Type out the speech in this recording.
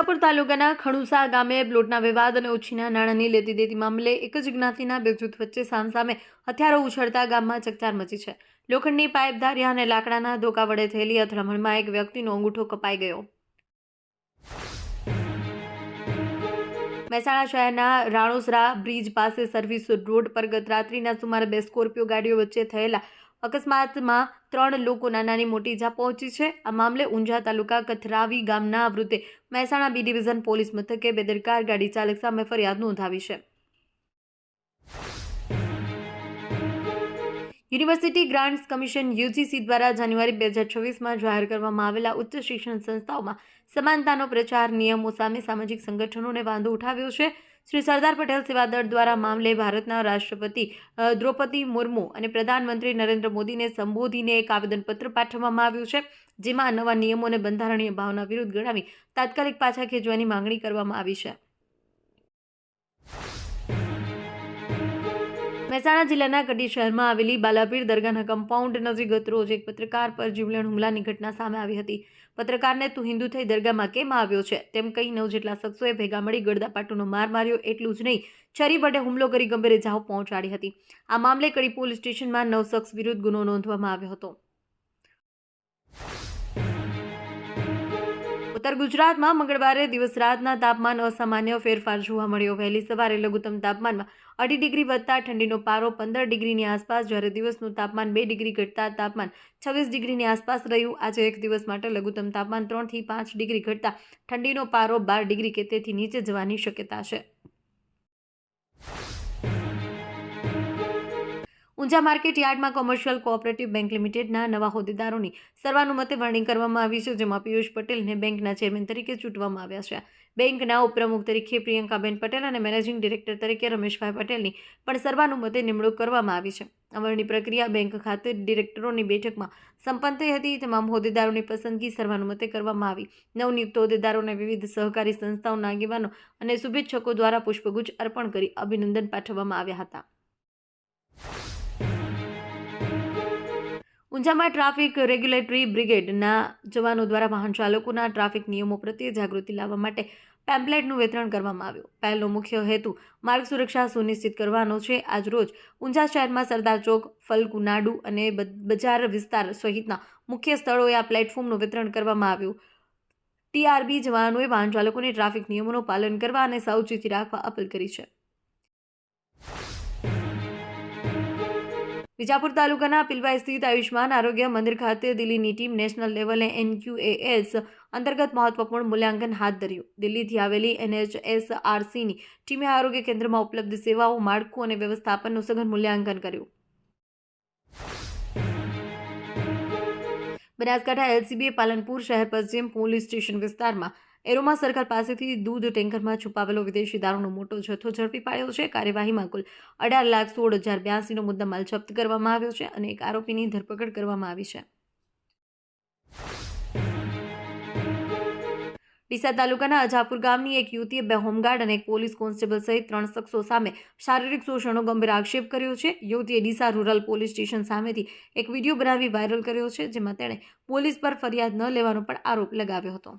વિજાપુર તાલુકાના ખણુસા ગામે પ્લોટના વિવાદ અને ઓછીના નાણાંની લેતી દેતી મામલે એક જ જ્ઞાતિના બે જૂથ વચ્ચે સામસામે હથિયારો ઉછળતા ગામમાં ચકચાર મચી છે. લોખંડની પાઇપ ધાર્યા અને લાકડાના ધોકા વડે થયેલી અથડામણમાં એક વ્યક્તિનો અંગૂઠો કપાઈ ગયો. મહેસાણા શહેરના રાણોસરા બ્રિજ પાસે સર્વિસ રોડ પર ગત રાત્રિના સુમારે બે સ્કોર્પિયો ગાડીઓ વચ્ચે થયેલા અકસ્માતમાં ત્રણ લોકોના નાની મોટી ઇજા પહોંચી છે. આ મામલે ઊંઝા તાલુકા કથરાવી ગામના આવૃત્તે મહેસાણા બી ડિવિઝન પોલીસ મથકે બેદરકાર ગાડી ચાલક સામે ફરિયાદ નોંધાવી છે. યુનિવર્સિટી ગ્રાન્ટ્સ કમિશન યુજીસી દ્વારા જાન્યુઆરી બે હજાર છવ્વીસમાં જાહેર કરવામાં આવેલા ઉચ્ચ શિક્ષણ સંસ્થાઓમાં સમાનતાનો પ્રચાર નિયમો સામે સામાજિક સંગઠનોને વાંધો ઉઠાવ્યો છે. શ્રી સરદાર પટેલ સેવા દ્વારા મામલે ભારતના રાષ્ટ્રપતિ દ્રૌપદી મુર્મુ અને પ્રધાનમંત્રી નરેન્દ્ર મોદીને સંબોધીને એક આવેદનપત્ર પાઠવવામાં આવ્યું છે, જેમાં નવા નિયમોને બંધારણીય ભાવના વિરુદ્ધ ગણાવી તાત્કાલિક પાછા ખેંચવાની માંગણી કરવામાં આવી છે. મહેસાણા જિલ્લાના કડી શહેરમાં આવેલી બાલાપીર દરગાહના કમ્પાઉન્ડ નજીક ગત રોજ એક પત્રકાર પર જીવલેણ હુમલાની ઘટના સામે આવી હતી. પત્રકારને તું હિન્દુ થઈ દરગાહમાં કેમ આવ્યો છે? તેમ કહી નવ જેટલા શખ્સોએ ભેગા મળી ગળદાપાટુનો માર માર્યો, એટલું જ નહીં છરી વડે હુમલો કરી ગંભીર ઇજાઓ પહોંચાડી હતી. આ મામલે કડી પોલીસ સ્ટેશનમાં નવ શખ્સ વિરુદ્ધ ગુનો નોંધવામાં આવ્યો હતો. ઉત્તર ગુજરાતમાં મંગળવારે દિવસ રાતના તાપમાન અસામાન્ય ફેરફાર જોવા મળ્યો. વહેલી સવારે લઘુત્તમ તાપમાનમાં અઢી ડિગ્રી વધતા ઠંડીનો પારો પંદર ડિગ્રીની આસપાસ, જ્યારે દિવસનું તાપમાન બે ડિગ્રી ઘટતા તાપમાન છવ્વીસ ડિગ્રીની આસપાસ રહ્યું. આજે એક દિવસ માટે લઘુત્તમ તાપમાન ત્રણથી પાંચ ડિગ્રી ઘટતા ઠંડીનો પારો બાર ડિગ્રી કે તેથી નીચે જવાની શક્યતા છે. ઊંઝા માર્કેટ યાર્ડમાં કોમર્શિયલ કોઓપરેટિવ બેંક લિમિટેડના નવા હોદ્દેદારોની સર્વાનુમતે વરણી કરવામાં આવી છે, જેમાં પિયુષ પટેલને બેંકના ચેરમેન તરીકે ચૂંટવામાં આવ્યા છે. બેંકના ઉપપ્રમુખ તરીકે પ્રિયંકાબેન પટેલ અને મેનેજિંગ ડિરેક્ટર તરીકે રમેશભાઈ પટેલની પણ સર્વાનુમતે નિમણૂક કરવામાં આવી છે. આ પ્રક્રિયા બેંક ખાતે ડિરેક્ટરોની બેઠકમાં સંપન્ન થઈ હતી. તમામ હોદ્દેદારોની પસંદગી સર્વાનુમતે કરવામાં આવી. નવનિયુક્ત હોદ્દેદારોને વિવિધ સહકારી સંસ્થાઓના આગેવાનો અને શુભેચ્છકો દ્વારા પુષ્પગુચ્છ અર્પણ કરી અભિનંદન પાઠવવામાં આવ્યા હતા. ઊંઝામાં ટ્રાફિક રેગ્યુલેટરી બ્રિગેડના જવાનો દ્વારા વાહન ચાલકોના ટ્રાફિક નિયમો પ્રત્યે જાગૃતિ લાવવા માટે પેમ્પલેટનું વિતરણ કરવામાં આવ્યું. પહેલનો મુખ્ય હેતુ માર્ગ સુરક્ષા સુનિશ્ચિત કરવાનો છે. આજરોજ ઊંઝા શહેરમાં સરદાર ચોક ફલકુનાડુ અને બજાર વિસ્તાર સહિતના મુખ્ય સ્થળોએ આ પ્લેટફોર્મનું વિતરણ કરવામાં આવ્યું. ટીઆરબી જવાનોએ વાહન ચાલકોને ટ્રાફિક નિયમોનું પાલન કરવા અને સાવચેતી રાખવા અપીલ કરી છે. વિજાપુર તાલુકાના પિલવાઈ સ્થિત આયુષ્માન આરોગ્ય મંદિર ખાતે દિલ્હીની ટીમ નેશનલ લેવલે એનક્યુએએસ અંતર્ગત મહત્વપૂર્ણ મૂલ્યાંકન હાથ ધર્યું દિલ્હીથી આવેલી એનએચએસઆરસીની ટીમે આરોગ્ય કેન્દ્રમાં ઉપલબ્ધ સેવાઓ માળખું અને વ્યવસ્થાપનનું સઘન મૂલ્યાંકન કર્યું બનાસકાંઠા એલસીબીએ પાલનપુર શહેર પશ્ચિમ પોલીસ સ્ટેશન વિસ્તારમાં એરોમા સર્કલ પાસેથી દૂધ ટેન્કરમાં છુપાવેલો વિદેશી દારૂનો મોટો જથ્થો ઝડપી પાડ્યો છે. કાર્યવાહીમાં કુલ અઢાર લાખ સોળ હજાર બ્યાસીનો મુદ્દામાલ જપ્ત કરવામાં આવ્યો છે અને એક આરોપીની ધરપકડ કરવામાં આવી છે. ડીસા તાલુકાના અજાપુર ગામની એક યુવતીએ બે હોમગાર્ડ અને એક પોલીસ કોન્સ્ટેબલ સહિત ત્રણ શખ્સો સામે શારીરિક શોષણનો ગંભીર આક્ષેપ કર્યો છે. યુવતીએ ડીસા રૂરલ પોલીસ સ્ટેશન સામેથી એક વીડિયો બનાવી વાયરલ કર્યો છે, જેમાં તેણે પોલીસ પર ફરિયાદ ન લેવાનો પણ આરોપ લગાવ્યો હતો.